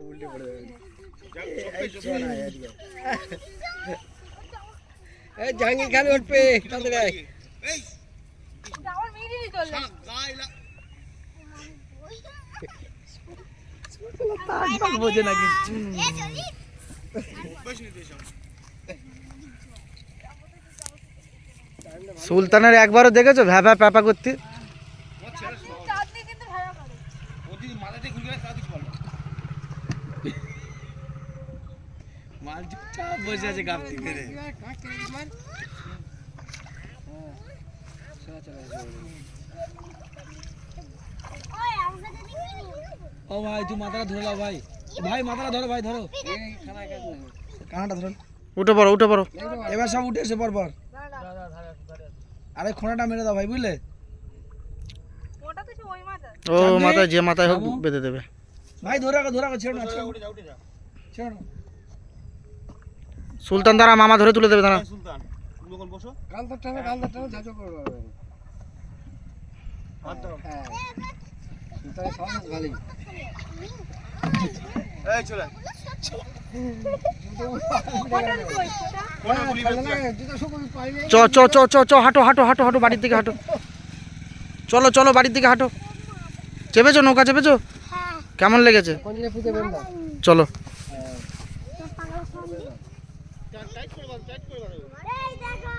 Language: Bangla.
উল্টে পড়ে যাবে এই জাহাঙ্গীর খান উঠবে তাদের বোঝে না কিছু সুলতানের একবারও দেখেছ? ভ্যাপা প্যাপা করতে? মাল চুপচাপ বসে আছে গাপটি মেরে ও ভাই তুই মাথাটা ধরে নাও ভাই। ভাই মাথাটা ধরো ভাই ধরো। কানাটা ধরো। উঠে পড়ো উঠে পড়ো। এবার সব উঠে এসে পর পর আরে খোঁড়াটা মেরে দাও ভাই বুঝলে? মাথা ও মাথায় যে মাথায় হোক বেঁধে দেবে। ভাই ধরে রাখো ধরে রাখো ছেড়ো না ছেড়ো না। সুলতান দ্বারা মামা ধরে তুলে দেবে দাঁড়া। কালটা টানে কালটা টানে হ্যাঁ। শুকুবি পাইলে চ চ চ চ চ হাঁটো হাঁটো হাঁটো হাঁটো বাড়ির দিকে হাঁটো। চলো চলো বাড়ির দিকে হাঁটো। চেপেছো নৌকা চেপেছো? কেমন লেগেছে? কোন জিনিস পুঁতে বেন্দা চলো এই দেখো